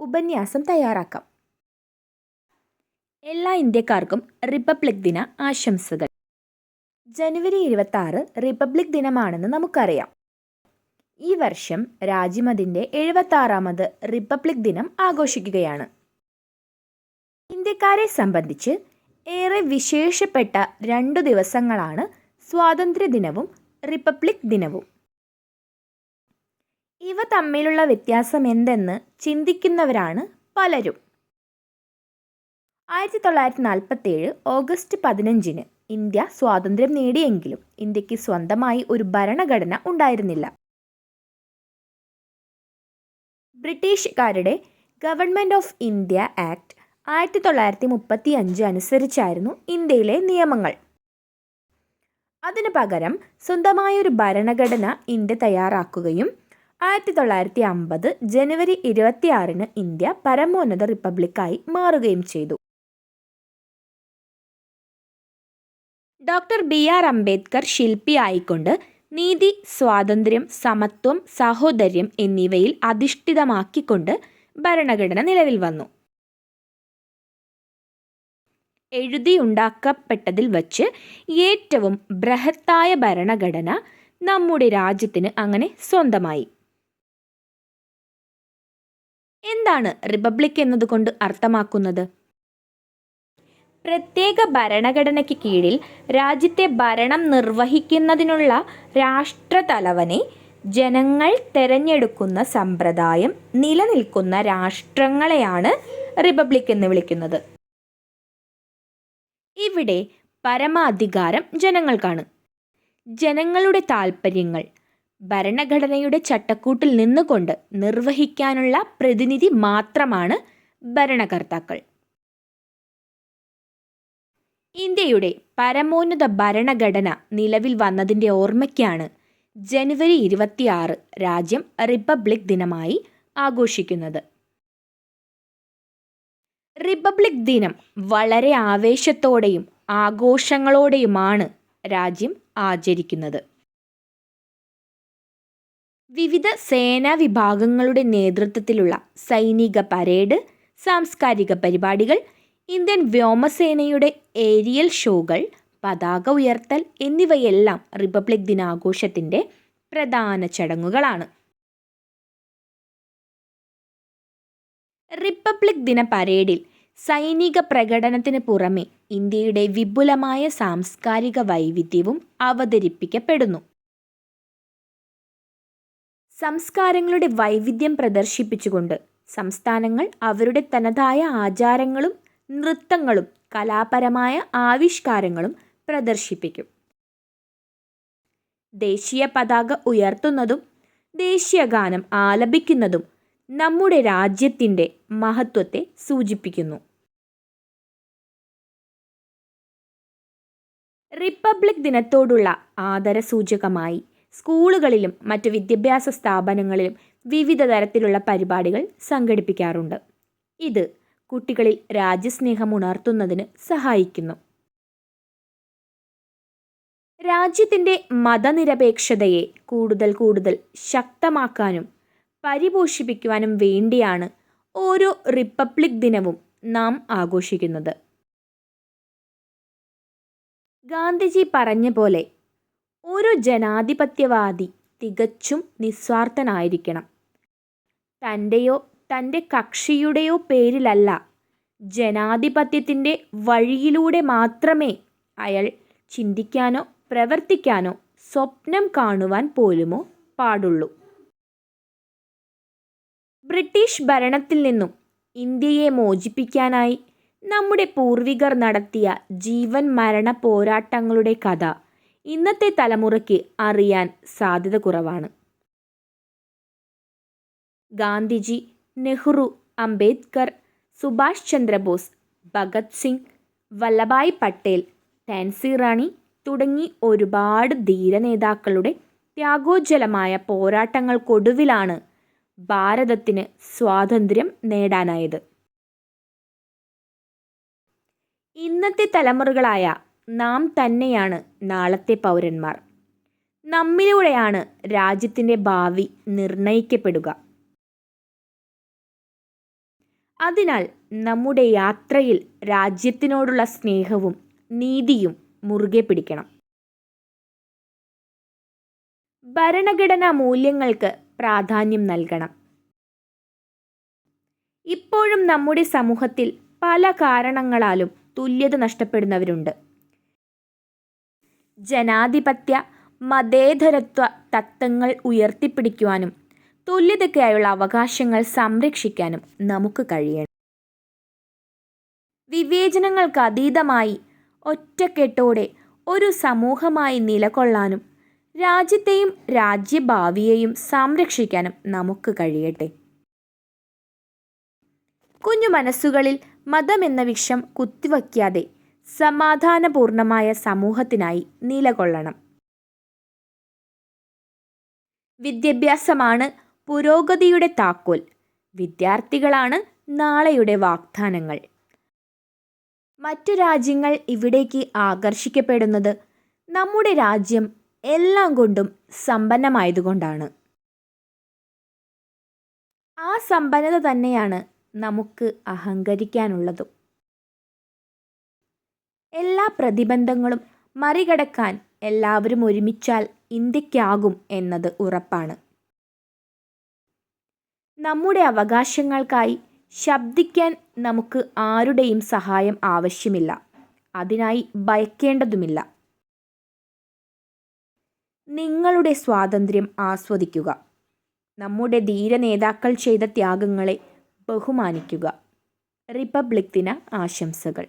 ഉപന്യാസം തയ്യാറാക്കാം. എല്ലാ ഇന്ത്യക്കാർക്കും റിപ്പബ്ലിക് ദിന ആശംസകൾ. ജനുവരി ഇരുപത്തി ആറ് റിപ്പബ്ലിക് ദിനമാണെന്ന് നമുക്കറിയാം. ഈ വർഷം രാജ്യം എഴുപത്തി ആറാമത് റിപ്പബ്ലിക് ദിനം ആഘോഷിക്കുകയാണ്. ഇന്ത്യക്കാരെ സംബന്ധിച്ച് ഏറെ വിശേഷപ്പെട്ട രണ്ടു ദിവസങ്ങളാണ് സ്വാതന്ത്ര്യ ദിനവും റിപ്പബ്ലിക് ദിനവും. ഇവ തമ്മിലുള്ള വ്യത്യാസം എന്തെന്ന് ചിന്തിക്കുന്നവരാണ് പലരും. ആയിരത്തി തൊള്ളായിരത്തി നാൽപ്പത്തേഴ് ഓഗസ്റ്റ് പതിനഞ്ചിന് ഇന്ത്യ സ്വാതന്ത്ര്യം നേടിയെങ്കിലും ഇന്ത്യയ്ക്ക് സ്വന്തമായി ഒരു ഭരണഘടന ഉണ്ടായിരുന്നില്ല. ബ്രിട്ടീഷുകാരുടെ ഗവൺമെന്റ് ഓഫ് ഇന്ത്യ ആക്ട് ആയിരത്തി തൊള്ളായിരത്തി മുപ്പത്തി അഞ്ച് അനുസരിച്ചായിരുന്നു ഇന്ത്യയിലെ നിയമങ്ങൾ. അതിനു പകരം സ്വന്തമായൊരു ഭരണഘടന ഇന്ത്യ തയ്യാറാക്കുകയും ആയിരത്തി തൊള്ളായിരത്തി അമ്പത് ജനുവരി ഇരുപത്തിയാറിന് ഇന്ത്യ പരമോന്നത റിപ്പബ്ലിക്കായി മാറുകയും ചെയ്തു. ഡോക്ടർ ബി ആർ അംബേദ്കർ ശില്പിയായിക്കൊണ്ട് നീതി സ്വാതന്ത്ര്യം സമത്വം സാഹോദര്യം എന്നിവയിൽ അധിഷ്ഠിതമാക്കിക്കൊണ്ട് ഭരണഘടന നിലവിൽ വന്നു. എഴുതിയുണ്ടാക്കപ്പെട്ടതിൽ വച്ച് ഏറ്റവും ബൃഹത്തായ ഭരണഘടന നമ്മുടെ രാജ്യത്തിന് അങ്ങനെ സ്വന്തമായി. എന്താണ് റിപ്പബ്ലിക് എന്നതുകൊണ്ട് അർത്ഥമാക്കുന്നത്? പ്രത്യേക ഭരണഘടനയ്ക്ക് കീഴിൽ രാജ്യത്തെ ഭരണം നിർവഹിക്കുന്നതിനുള്ള രാഷ്ട്രതലവനെ ജനങ്ങൾ തെരഞ്ഞെടുക്കുന്ന സമ്പ്രദായം നിലനിൽക്കുന്ന രാഷ്ട്രങ്ങളെയാണ് റിപ്പബ്ലിക് എന്ന് വിളിക്കുന്നത്. ഇവിടെ പരമാധികാരം ജനങ്ങൾക്കാണ്. ജനങ്ങളുടെ താൽപ്പര്യങ്ങൾ ഭരണഘടനയുടെ ചട്ടക്കൂട്ടിൽ നിന്നുകൊണ്ട് നിർവഹിക്കാനുള്ള പ്രതിനിധി മാത്രമാണ് ഭരണകർത്താക്കൾ. ഇന്ത്യയുടെ പരമോന്നത ഭരണഘടന നിലവിൽ വന്നതിന്റെ ഓർമ്മയ്ക്കാണ് ജനുവരി ഇരുപത്തിയാറ് രാജ്യം റിപ്പബ്ലിക് ദിനമായി ആഘോഷിക്കുന്നത്. റിപ്പബ്ലിക് ദിനം വളരെ ആവേശത്തോടെയും ആഘോഷങ്ങളോടെയുമാണ് രാജ്യം ആചരിക്കുന്നത്. വിവിധ സേനാ വിഭാഗങ്ങളുടെ നേതൃത്വത്തിലുള്ള സൈനിക പരേഡ് സാംസ്കാരിക പരിപാടികൾ ഇന്ത്യൻ വ്യോമസേനയുടെ ഏരിയൽ ഷോകൾ പതാക ഉയർത്തൽ എന്നിവയെല്ലാം റിപ്പബ്ലിക് ദിനാഘോഷത്തിന്റെ പ്രധാന ചടങ്ങുകളാണ്. റിപ്പബ്ലിക് ദിന പരേഡിൽ സൈനിക പ്രകടനത്തിന് പുറമെ ഇന്ത്യയുടെ വിപുലമായ സാംസ്കാരിക വൈവിധ്യവും അവതരിപ്പിക്കപ്പെടുന്നു. സംസ്കാരങ്ങളുടെ വൈവിധ്യം പ്രദർശിപ്പിച്ചുകൊണ്ട് സംസ്ഥാനങ്ങൾ അവരുടെ തനതായ ആചാരങ്ങളും നൃത്തങ്ങളും കലാപരമായ ആവിഷ്കാരങ്ങളും പ്രദർശിപ്പിക്കും. ദേശീയ പതാക ഉയർത്തുന്നതും ദേശീയഗാനം ആലപിക്കുന്നതും നമ്മുടെ രാജ്യത്തിന്റെ മഹത്വത്തെ സൂചിപ്പിക്കുന്നു. റിപ്പബ്ലിക് ദിനത്തോടുള്ള ആദരസൂചകമായി സ്കൂളുകളിലും മറ്റു വിദ്യാഭ്യാസ സ്ഥാപനങ്ങളിലും വിവിധ തരത്തിലുള്ള പരിപാടികൾ സംഘടിപ്പിക്കാറുണ്ട്. ഇത് കുട്ടികളിൽ രാജ്യസ്നേഹം ഉണർത്തുന്നതിന് സഹായിക്കുന്നു. രാജ്യത്തിന്റെ മതനിരപേക്ഷതയെ കൂടുതൽ കൂടുതൽ ശക്തമാക്കാനും പരിപോഷിപ്പിക്കുവാനും വേണ്ടിയാണ് ഓരോ റിപ്പബ്ലിക് ദിനവും നാം ആഘോഷിക്കുന്നത്. ഗാന്ധിജി പറഞ്ഞ പോലെ ഓരോ ജനാധിപത്യവാദി തികച്ചും നിസ്വാർത്ഥനായിരിക്കണം. തന്റെയോ തന്റെ കക്ഷിയുടെയോ പേരിലല്ല ജനാധിപത്യത്തിന്റെ വഴിയിലൂടെ മാത്രമേ അയാൾ ചിന്തിക്കാനോ പ്രവർത്തിക്കാനോ സ്വപ്നം കാണുവാൻ പോലുമോ പാടുള്ളൂ. ബ്രിട്ടീഷ് ഭരണത്തിൽ നിന്നും ഇന്ത്യയെ മോചിപ്പിക്കാനായി നമ്മുടെ പൂർവികർ നടത്തിയ ജീവൻ മരണ പോരാട്ടങ്ങളുടെ കഥ ഇന്നത്തെ തലമുറയ്ക്ക് അറിയാൻ സാധ്യത കുറവാണ്. ഗാന്ധിജി നെഹ്റു അംബേദ്കർ സുഭാഷ് ചന്ദ്രബോസ് ഭഗത് സിംഗ് വല്ലഭായ് പട്ടേൽ ടാൻസി റാണി തുടങ്ങി ഒരുപാട് ധീരനേതാക്കളുടെ ത്യാഗോജ്വലമായ പോരാട്ടങ്ങൾക്കൊടുവിലാണ് ഭാരതത്തിന് സ്വാതന്ത്ര്യം നേടാനായത്. ഇന്നത്തെ തലമുറകളായ നാം തന്നെയാണ് നാളത്തെ പൗരന്മാർ. നമ്മിലൂടെയാണ് രാജ്യത്തിന്റെ ഭാവി നിർണയിക്കപ്പെടുക. അതിനാൽ നമ്മുടെ യാത്രയിൽ രാജ്യത്തിനോടുള്ള സ്നേഹവും നീതിയും മുറുകെ പിടിക്കണം. ഭരണഘടനാ മൂല്യങ്ങൾക്ക് പ്രാധാന്യം നൽകണം. ഇപ്പോഴും നമ്മുടെ സമൂഹത്തിൽ പല കാരണങ്ങളാലും തുല്യത നഷ്ടപ്പെടുന്നവരുണ്ട്. ജനാധിപത്യ മതേതരത്വ തത്വങ്ങൾ ഉയർത്തിപ്പിടിക്കുവാനും തുല്യതയ്ക്കായുള്ള അവകാശങ്ങൾ സംരക്ഷിക്കാനും നമുക്ക് കഴിയണം. വിവേചനങ്ങൾക്ക് അതീതമായി ഒറ്റക്കെട്ടോടെ ഒരു സമൂഹമായി നിലകൊള്ളാനും രാജ്യത്തെയും രാജ്യഭാവിയെയും സംരക്ഷിക്കാനും നമുക്ക് കഴിയട്ടെ. കുഞ്ഞു മനസ്സുകളിൽ മതമെന്ന വിഷം കുത്തിവയ്ക്കാതെ സമാധാനപൂർണമായ സമൂഹത്തിനായി നിലകൊള്ളണം. വിദ്യാഭ്യാസമാണ് പുരോഗതിയുടെ താക്കോൽ. വിദ്യാർത്ഥികളാണ് നാളെയുടെ വാഗ്ദാനങ്ങൾ. മറ്റു രാജ്യങ്ങൾ ഇവിടേക്ക് ആകർഷിക്കപ്പെടുന്നത് നമ്മുടെ രാജ്യം എല്ലാം കൊണ്ടും സമ്പന്നമായതുകൊണ്ടാണ്. ആ സമ്പന്നത തന്നെയാണ് നമുക്ക് അഹങ്കരിക്കാനുള്ളതും. എല്ലാ പ്രതിബന്ധങ്ങളും മറികടക്കാൻ എല്ലാവരും ഒരുമിച്ചാൽ ഇന്ത്യക്കാകും എന്നത് ഉറപ്പാണ്. നമ്മുടെ അവകാശങ്ങൾക്കായി ശബ്ദിക്കാൻ നമുക്ക് ആരുടെയും സഹായം ആവശ്യമില്ല. അതിനായി ഭയക്കേണ്ടതുമില്ല. നിങ്ങളുടെ സ്വാതന്ത്ര്യം ആസ്വദിക്കുക. നമ്മുടെ ധീര നേതാക്കൾ ചെയ്ത ത്യാഗങ്ങളെ ബഹുമാനിക്കുക. റിപ്പബ്ലിക് ദിന ആശംസകൾ.